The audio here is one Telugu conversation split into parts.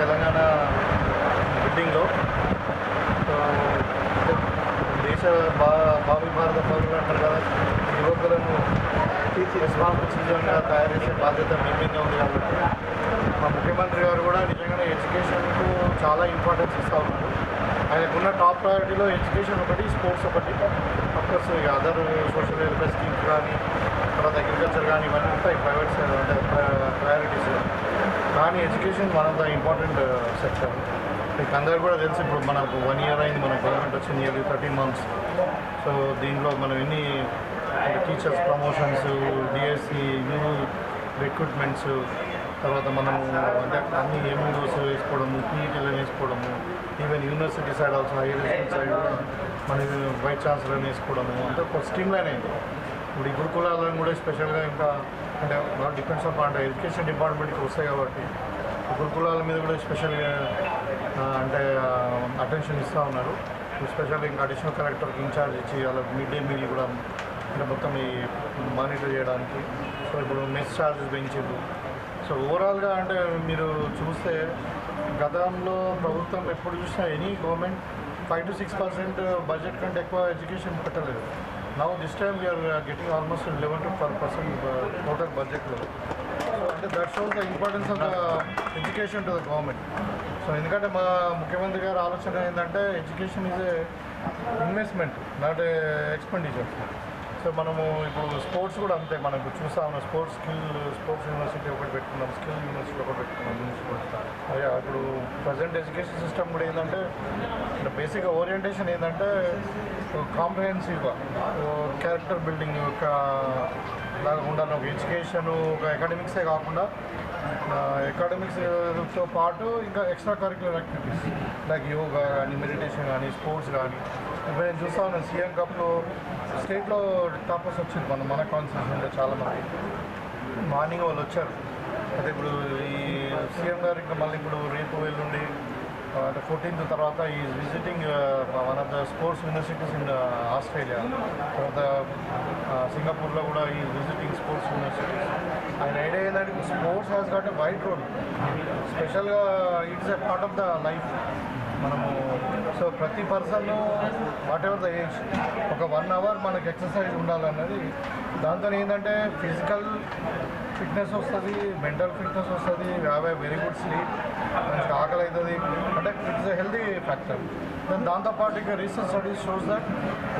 తెలంగాణ బిల్డింగ్లో. సో దేశ బా భావి భారత పౌరులు అంటారు కదా యువకులను రెస్పాన్సిబుల్ సిటిజన్గా తయారు చేసే బాధ్యత మీ మీద ఉంది కాబట్టి మా ముఖ్యమంత్రి గారు కూడా నిజంగానే ఎడ్యుకేషన్కు చాలా ఇంపార్టెన్స్ ఇస్తూ ఉన్నారు. ఆయనకున్న టాప్ ప్రయారిటీలో ఎడ్యుకేషన్ ఒకటి స్పోర్ట్స్ ఒకటి. అఫ్కోర్స్ ఇక అదర్ సోషల్ వెల్ఫేర్ స్కీమ్స్ కానీ తర్వాత అగ్రికల్చర్ కానీ ఇవన్నీ ఉంటాయి ప్రైవేట్ అంటే ప్రయారిటీస్ కానీ education one of the important sector మీకు అందరు కూడా తెలుసు ఇప్పుడు మనకు వన్ ఇయర్ అయింది మన గవర్నమెంట్ వచ్చింది నియర్లీ థర్టీన్ మంత్స్ సో దీంట్లో మనం ఎన్ని teachers promotions DSC new recruitments తర్వాత మనము అంటే అన్ని ఎంఈఓస్ వేసుకోవడము పీఈటీలు వేసుకోవడము even university side also higher education side కూడా మన వైస్ ఛాన్సలర్ వేసుకోవడము అంటే ఒక స్ట్రీమ్ లైన్ అయింది. ఇప్పుడు ఈ గురుకులాలను కూడా స్పెషల్గా ఇంకా అంటే డిపెండ్స్ ఆఫ్ అంటే ఎడ్యుకేషన్ డిపార్ట్మెంట్కి వస్తాయి కాబట్టి గురుకులాల మీద కూడా స్పెషల్గా అంటే అటెన్షన్ ఇస్తూ ఉన్నారు. స్పెషల్గా ఇంకా అడిషనల్ కలెక్టర్కి ఇన్ఛార్జ్ ఇచ్చి వాళ్ళకి మిడ్ డే మీల్ కూడా అంటే మొత్తం ఈ మానిటర్ చేయడానికి. సో ఇప్పుడు మెస్ ఛార్జెస్ పెంచారు సో ఓవరాల్గా అంటే మీరు చూస్తే గతంలో ప్రభుత్వం ఎప్పుడు చూసినా any government five to six percent budget కంటే ఎక్కువ ఎడ్యుకేషన్ పెట్టలేదు. Now this time we are getting almost eleven to twelve percent total బడ్జెట్లో సో అంటే that shows the importance of the education to the government so ఎందుకంటే మా ముఖ్యమంత్రి గారి ఆలోచన ఏంటంటే education is a investment not a expenditure so మనము ఇప్పుడు స్పోర్ట్స్ కూడా అంతే మనకు చూస్తా ఉన్నాం స్పోర్ట్స్ స్కిల్ స్పోర్ట్స్ యూనివర్సిటీ ఒకటి పెట్టుకున్నాం స్కిల్ యూనివర్సిటీ ఒకటి పెట్టుకున్నాం అయ్యా ఇప్పుడు ప్రజెంట్ ఎడ్యుకేషన్ సిస్టమ్ కూడా ఏంటంటే బేసిక్గా ఓరియంటేషన్ ఏంటంటే కాంప్రహెన్సివ్గా క్యారెక్టర్ బిల్డింగ్ ఒక లాగా ఉండాలి ఒక ఎడ్యుకేషన్ ఒక అకాడమిక్సే కాకుండా అకాడమిక్స్తో పాటు ఇంకా extra curricular activities like yoga కానీ మెడిటేషన్ కానీ స్పోర్ట్స్ కానీ ఇప్పుడు నేను చూస్తా ఉన్నాను. సీఎం కప్లో స్టేట్లో టాపర్స్ వచ్చింది మన మన కాన్స్టిట్యూషన్లో చాలామంది. మార్నింగ్ వాళ్ళు వచ్చారు. అయితే ఇప్పుడు ఈ సీఎం గారు ఇంకా మళ్ళీ ఇప్పుడు రేపు వెళ్ళుండి అంటే ఫోర్టీన్త్ తర్వాత ఈ visiting one of the sports universities in Australia తర్వాత సింగపూర్లో కూడా ఈ విజిటింగ్ స్పోర్ట్స్ యూనివర్సిటీస్ ఆయన ఐడియా ఏంటంటే sports has got a wide role స్పెషల్గా it's a part of the life మనము సో ప్రతి person whatever the age ఒక వన్ అవర్ మనకు ఎక్సర్సైజ్ ఉండాలన్నది. దాంతో ఏంటంటే ఫిజికల్ ఫిట్నెస్ వస్తుంది మెంటల్ ఫిట్నెస్ వస్తుంది have a very good sleep మంచి ఆకలి అవుతుంది అంటే ఇట్స్ ఎ హెల్దీ ఫ్యాక్టర్ దాని దాంతోపాటు ఇంకా research studies shows that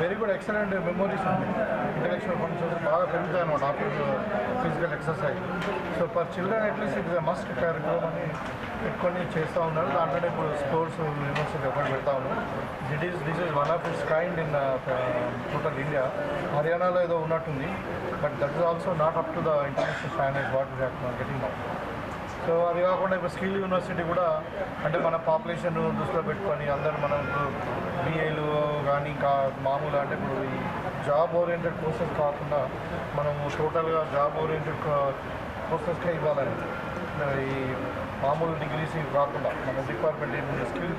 very good excellent memories ఉంది ఇంటలెక్చువల్ ఫంక్షన్స్ బాగా పెరుగుతాయి అనమాట after physical exercise so for children at least it's must కార్యక్రమం అని పెట్టుకొని చేస్తూ ఉన్నారు. దాంట్లోనే ఇప్పుడు స్పోర్ట్స్ యూనివర్సిటీ ఒకటి పెడతా ఉన్నాం that is this is one of its kind in total India హర్యానాలో ఏదో ఉన్నట్టుంది. But that is also not up to the international standard what getting now so అది కాకుండా ఇప్పుడు స్కిల్ యూనివర్సిటీ కూడా అంటే మన పాపులేషన్ దృష్టిలో పెట్టుకొని అందరూ మనం బీఏలు కానీ ఇంకా మామూలు అంటే ఇప్పుడు ఈ జాబ్ ఓరియంటెడ్ కోర్సెస్ కాకుండా మనము టోటల్గా జాబ్ ఓరియంటెడ్ కోర్సెస్కే ఇవ్వాలని. ఈ మామూలు డిగ్రీస్ ఇవి కాకుండా మన డిపార్ట్మెంట్ ఏముంది స్కిల్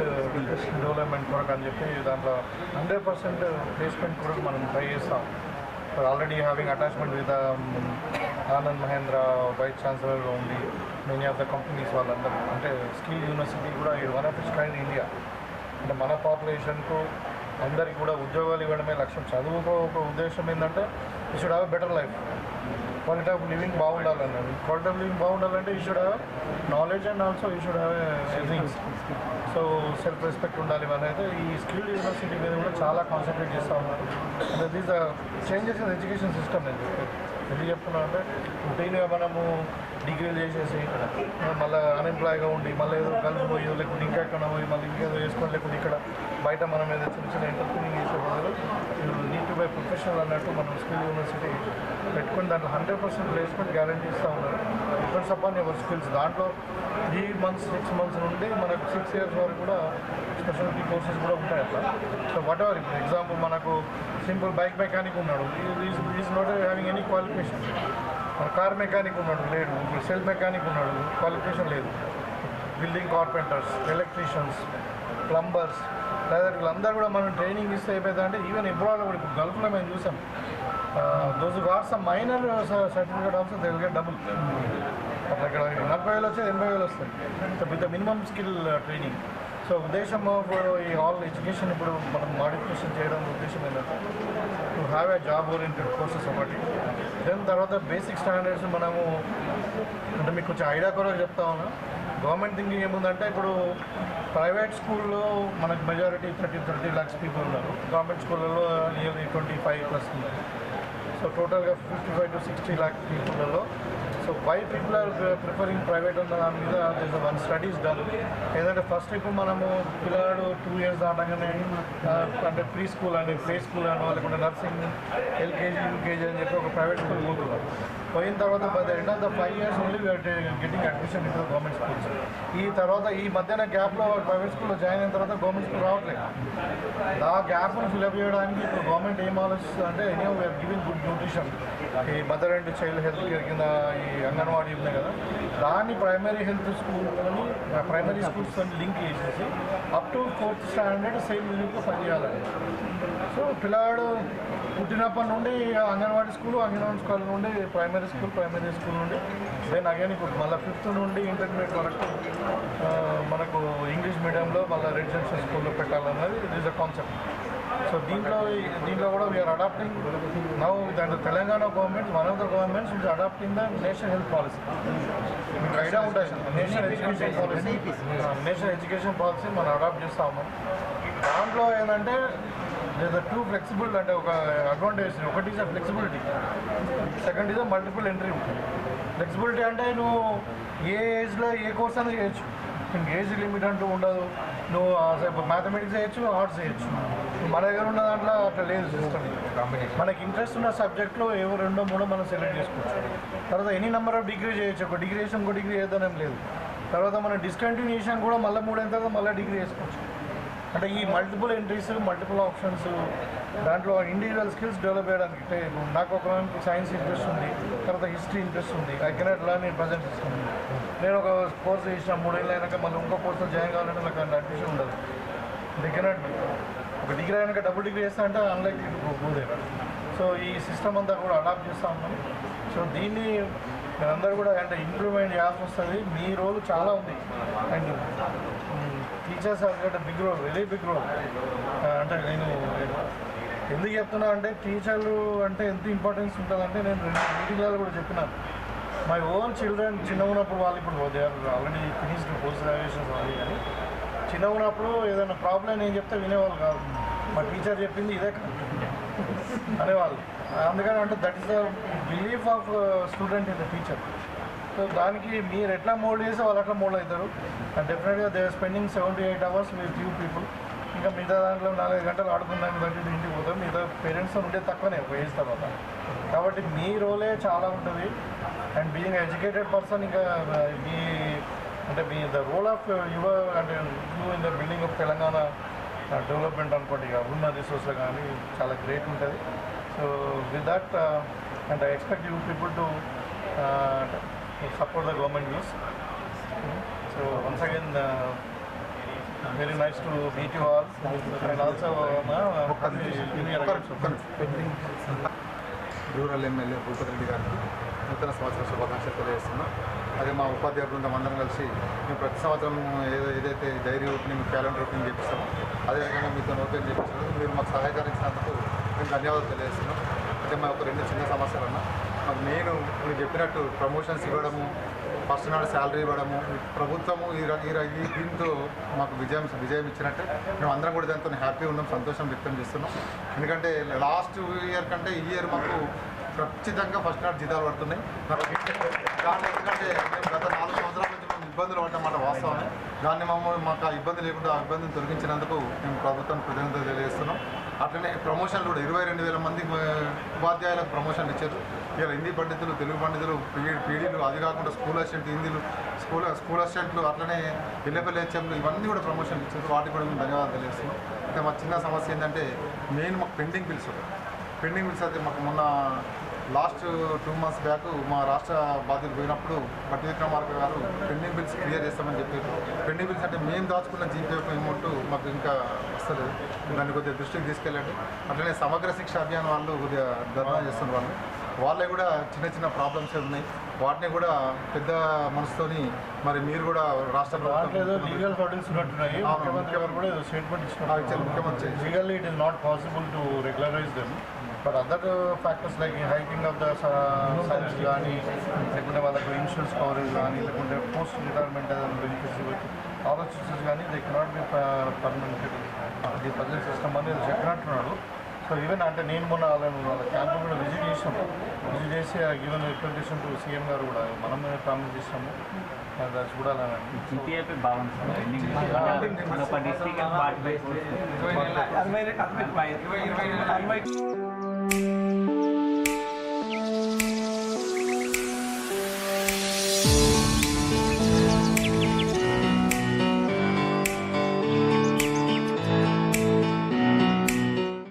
డెవలప్మెంట్ కొరకు అని చెప్పి దాంట్లో హండ్రెడ్ పర్సెంట్ ప్లేస్మెంట్ కొరకు మనం ట్రై చేస్తాం. Already having attachment with Anand Mahindra vice ఛాన్సలర్గా ఉంది మెనీ ఆఫ్ ద కంపెనీస్ వాళ్ళందరూ. అంటే స్కిల్ యూనివర్సిటీ కూడా one of its kind India అంటే మన పాపులేషన్కు అందరికీ కూడా ఉద్యోగాలు ఇవ్వడమే లక్ష్యం. చదువుకో ఒక ఉద్దేశం ఏంటంటే you should have better life quality of living బాగుండాలన్నది. Quality of living బాగుండాలంటే you should have knowledge and also you should have things so self respect ఉండాలి మన అయితే ఈ స్కిల్ యూనివర్సిటీ మీద కూడా చాలా కాన్సన్ట్రేట్ చేస్తూ ఉన్నారు. Is the changes in education system నేను చెప్పేది. ఎందుకు చెప్తున్నా అంటే రొటీన్గా మనము డిగ్రీలు చేసేసి మళ్ళీ అన్ఎంప్లాయ్గా ఉండి మళ్ళీ ఏదో కలిసి పోయి లేకుంటే ఇంకా ఎక్కడ పోయి మళ్ళీ ఇంకేదో వేసుకొని లేకుంటే ఇక్కడ బయట మనం ఏదో చిన్న చిన్న ఎంటర్ప్రీనింగ్ చేసే బదులు నీట్ టు బై ప్రొఫెషనల్ అన్నట్టు మనం స్కిల్ యూనివర్సిటీ పెట్టుకుని దాంట్లో హండ్రెడ్ పర్సెంట్ ప్లేస్మెంట్ గ్యారంటీ ఇస్తూ ఉన్నారు. డిపెండ్స్ అపాన్ యువర్ స్కిల్స్ దాంట్లో త్రీ మంత్స్ సిక్స్ మంత్స్ నుండి మనకు సిక్స్ ఇయర్స్ వరకు కూడా స్పెషాలిటీ కోర్సెస్ కూడా ఉంటాయి అట్లా. సో వాట్ ఎవర్ ఇప్పుడు ఎగ్జాంపుల్ మనకు సింపుల్ బైక్ మెకానిక్ ఉన్నాడు. Is not having any qualification car mechanic ఉన్నాడు లేడు. సెల్ మెకానిక్ ఉన్నాడు. క్వాలిఫికేషన్ లేదు. బిల్డింగ్ కార్పెంటర్స్ ఎలక్ట్రీషియన్స్ ప్లంబర్స్ లేదా వీళ్ళందరూ కూడా మనం ట్రైనింగ్ ఇస్తే ఏమైందంటే ఈవెన్ ఎబ్రాడ్ కూడా ఇప్పుడు గల్ఫ్లో మేము చూసాం. Those got some minor certificate also they will get double. అట్లా ఇక్కడ నలభై వేలు వచ్చేది ఎనభై వేలు వస్తాయి. So with minimum skill training so ఉద్దేశం ఇప్పుడు ఈ ఆల్ ఎడ్యుకేషన్ ఇప్పుడు మనం మాడిఫికేషన్ చేయడం ఉద్దేశం ఏంటంటే to have a job oriented courses ఒకటి. దాని తర్వాత బేసిక్ స్టాండర్డ్స్ మనము అంటే మీకు కొంచెం ఐడియా కూడా చెప్తా ఉన్నా. గవర్నమెంట్ థింకింగ్ ఏముందంటే ఇప్పుడు ప్రైవేట్ స్కూల్లో మనకు majority thirty thirty lakhs people ఉన్నారు. గవర్నమెంట్ స్కూళ్ళలో నియర్లీ ట్వంటీ ఫైవ్ ప్లస్ ఉన్నారు సో టోటల్గా fifty five to sixty lakhs పీపుల్లో so why people are preferring private ఉన్న దాని మీద దిస్ వన్ స్టడీస్ డన్ ఏంటంటే ఫస్ట్ ఇప్పుడు మనము పిల్లవాడు టూ ఇయర్స్ దాటగానే అంటే ప్రీ స్కూల్ అంటే ప్లే స్కూల్ అనో లేకుంటే నర్సింగ్ ఎల్కేజీ యూకేజీ అని చెప్పి ఒక ప్రైవేట్ స్కూల్ పోతున్నారు పోయిన తర్వాత by the end of the five years only getting admission in government schools ఈ తర్వాత ఈ మధ్యన గ్యాప్లో ప్రైవేట్ స్కూల్లో జాయిన్ అయిన తర్వాత గవర్నమెంట్ స్కూల్ రావట్లేదు. ఆ గ్యాప్ను ఫిల్అప్ చేయడానికి ఇప్పుడు గవర్నమెంట్ ఏం ఆలోచిస్తుంది అంటే any we are giving good nutrition ఈ mother and child health care కింద ఈ అంగన్వాడీ ఉన్నాయి కదా. దాన్ని primary health school primary schools link చేసేసి up to fourth standard same యూనిట్లో పనిచేయాలని సో పిల్లాడు పుట్టినప్పటి నుండి అంగన్వాడీ స్కూల్ అంగన్వాడీ స్కూల్ నుండి ప్రైమరీ స్కూల్ ప్రైమరీ స్కూల్ నుండి దెన్ అగైన్ ఇప్పుడు మళ్ళీ ఫిఫ్త్ నుండి ఇంటర్మీడియట్ వరకు మనకు ఇంగ్లీష్ మీడియంలో మళ్ళీ రెసిడెన్షియల్ స్కూల్లో పెట్టాలన్నది it is a concept so దీంట్లో దీంట్లో కూడా వీఆర్ అడాప్టింగ్ నౌ దాంట్లో Telangana government one of the governments is adopting the national health policy మీకు ఐడియా ఉంటుంది national education policy national education policy మనం అడాప్ట్ చేస్తా ఉన్నాం. దాంట్లో ఏంటంటే లేదా టూ ఫ్లెక్సిబుల్ అంటే ఒక అడ్వాంటేజ్ ఒకటి is flexibility second is multiple entry ఉంటుంది ఫ్లెక్సిబిలిటీ అంటే నువ్వు ఏ ఏజ్లో ఏ కోర్స్ అనేది చేయొచ్చు. ఏజ్ లిమిట్ అంటూ ఉండదు. నువ్వు మ్యాథమెటిక్స్ చేయొచ్చు ఆర్ట్స్ చేయొచ్చు. మన దగ్గర ఉన్న దాంట్లో అట్లా లేదు సిస్టమ్ మనకి ఇంట్రెస్ట్ ఉన్న సబ్జెక్ట్లో ఏవో రెండో మూడో మనం సెలెక్ట్ చేసుకోవచ్చు. తర్వాత ఎనీ నెంబర్ ఆఫ్ డిగ్రీ చేయొచ్చు. ఒక డిగ్రీ చేసి ఇంకో డిగ్రీ చేద్దాం లేదు. తర్వాత మనం డిస్కంటిన్యూషన్ కూడా మళ్ళీ మూడైన తర్వాత మళ్ళీ డిగ్రీ చేసుకోవచ్చు అంటే ఈ మల్టిపుల్ ఎంట్రీస్ మల్టిపుల్ ఆప్షన్స్ దాంట్లో ఇండివిజువల్ స్కిల్స్ డెవలప్ చేయడానికి అంటే నాకు ఒక సైన్స్ ఇంట్రెస్ట్ ఉంది తర్వాత హిస్టరీ ఇంట్రెస్ట్ ఉంది. I cannot learn in present system నేను ఒక కోర్స్ చేసిన మూడేళ్ళు అయినాక మళ్ళీ ఇంకో కోర్సులో జాయిన్ కావాలంటే నాకు అంత అడ్మిషన్ ఉండదు. దే కెనాట్ ఒక డిగ్రీ అయినాక డబుల్ డిగ్రీ చేస్తా అంటే అన్లైక్ పోదే సో ఈ సిస్టమ్ అంతా కూడా అడాప్ట్ చేస్తూ ఉన్నాం. సో దీన్ని మీరందరూ కూడా అంటే ఇంప్రూవ్మెంట్ చేయాల్సి వస్తుంది. మీ రోల్ చాలా ఉంది. And teachers got big role very big role. అంటే నేను ఎందుకు చెప్తున్నా అంటే టీచర్లు అంటే ఎంత ఇంపార్టెన్స్ ఉంటుందంటే నేను రెండు మీటింగ్లలో కూడా చెప్పినాను మై ఓన్ చిల్డ్రన్ చిన్న ఉన్నప్పుడు వాళ్ళు ఇప్పుడు they are already finished post graduations అది కానీ చిన్న ఉన్నప్పుడు ఏదైనా ప్రాబ్లం నేను చెప్తే వినేవాళ్ళు కాదు. మా టీచర్ చెప్పింది ఇదే అనేవాళ్ళు. అందుకని అంటే that is the belief of student in the teacher so దానికి మీరు ఎట్లా మోల్డ్ చేస్తే వాళ్ళు అట్లా మోల్డ్ అవుతారు. అండ్ డెఫినెట్గా they spending seventy eight hours with you people. ఇంకా మిగతా దాంట్లో నాలుగు గంటలు ఆడుకుందాం బట్టి ఇంటికి పోతాం. మిగతా పేరెంట్స్ ఉంటే తక్కువనే ఒక ఏజ్ తర్వాత. కాబట్టి మీ రోలే చాలా ఉంటుంది. అండ్ బీయింగ్ ఎడ్యుకేటెడ్ పర్సన్ ఇంకా మీ అంటే మీ ద రోల్ ఆఫ్ యువర్ అంటే you in the building of Telangana development అనుకోండి. ఇక ఉన్న రిసోర్స్లో కానీ చాలా గ్రేట్ ఉంటుంది. So with that and I expect you people to support the government news so once again very nice to meet you all and also rural MLA Bhupathi Reddy గారికి నూతన సంవత్సర శుభాకాంక్షలు తెలియజేస్తున్నాం. అదే మా ఉపాధ్యాయ బృందం అందరం కలిసి మేము ప్రతి సంవత్సరం ఏదో ఏదైతే డైరీ ఓపెనింగ్ క్యాలెండర్ ఓపెనింగ్ చేపిస్తామో అదేవిధంగా మీతో ఓపెన్ చేపించినందుకు మీరు మాకు సహాయకారం ఇచ్చినందుకు మేము ధన్యవాదాలు తెలియజేస్తున్నాం. అంటే మా ఒక రెండు చిన్న సమస్యలు అన్న. మెయిన్ నేను మీరు చెప్పినట్టు ప్రమోషన్స్ ఇవ్వడము ఫస్ట్ నాడు శాలరీ ఇవ్వడము ప్రభుత్వము ఈ ఈ దీంతో మాకు విజయం విజయం ఇచ్చినట్టే. మేము అందరం కూడా దాంతో హ్యాపీ ఉన్నాం సంతోషం వ్యక్తం చేస్తున్నాం. ఎందుకంటే లాస్ట్ ఇయర్ కంటే ఈ ఇయర్ మాకు ఖచ్చితంగా ఫస్ట్ నాడు జీతాలు పడుతున్నాయి. కానీ ఎందుకంటే మేము గత నాలుగు సంవత్సరాల నుంచి మేము ఇబ్బందులు పడ్డమాట వాస్తవమే. దాన్ని మమ్మల్ని మాకు ఆ ఇబ్బంది లేకుండా ఆ ఇబ్బందిని తొలగించినందుకు మేము ప్రభుత్వం కృతజ్ఞతలు తెలియజేస్తున్నాం. అట్లనే ప్రమోషన్లు కూడా ఇరవై రెండు వేల మంది ఉపాధ్యాయులకు ప్రమోషన్లు ఇచ్చారు. ఇలా హిందీ పండితులు తెలుగు పండితులు పీడీలు అది కాకుండా స్కూల్ అసిస్టెంట్ హిందీలు స్కూల్ స్కూల్ అసిస్టెంట్లు అట్లనే పిల్లపల్లి హెచ్ఎంలు ఇవన్నీ కూడా ప్రమోషన్ ఇచ్చారు వాటికి కూడా మేము ధన్యవాదాలు తెలియజేస్తున్నాం. అయితే మా చిన్న సమస్య ఏంటంటే మెయిన్ మాకు పెండింగ్ బిల్స్ పెండింగ్ బిల్స్ అయితే మాకు మొన్న లాస్ట్ టూ మంత్స్ బ్యాక్ మా రాష్ట్ర బాధ్యత పోయినప్పుడు బట్టి విక్రమార్క గారు పెండింగ్ బిల్స్ క్లియర్ చేస్తామని చెప్పారు. పెండింగ్ బిల్స్ అంటే మేము దాచుకున్న జీపే అమౌంట్ మాకు ఇంకా వస్తలేదు. దాన్ని కొద్దిగా దృష్టికి తీసుకెళ్ళండి. అట్లనే సమగ్ర శిక్ష అభియాన్ వాళ్ళు కొద్దిగా ధర్నా చేస్తున్న వాళ్ళు. వాళ్ళే కూడా చిన్న చిన్న ప్రాబ్లమ్స్ ఉన్నాయి. వాటిని కూడా పెద్ద మనసుతోని మరి మీరు కూడా రాష్ట్ర లీగల్ హర్డిల్స్ ఉన్నట్టున్నాయి. అవును, ముఖ్యమంత్రి గారు కూడా ఏదో స్టేట్మెంట్ ఆ, ఇచ్చారు ముఖ్యమంత్రి. Legally it is not possible to regularize them but other factors like hiking of the science కానీ లేకుంటే వాళ్ళకు ఇన్సూరెన్స్ కవరేజ్ కానీ లేకుంటే పోస్ట్ రిటైర్మెంట్ బెనిఫిట్స్ ఆలోచించేసి కానీ they cannot be permanent the present system అని చెప్పినట్టున్నాడు సో ఈవెన్ అంటే నేను మొన్న వాళ్ళని వాళ్ళ క్యాంపు కూడా విజిట్ చేసాం విజిట్ చేసి ఈవెన్ రిప్రజెంటేషన్ టు సీఎం గారు కూడా మనం ప్రామిస్ చేసాము అది చూడాలని బాగుంది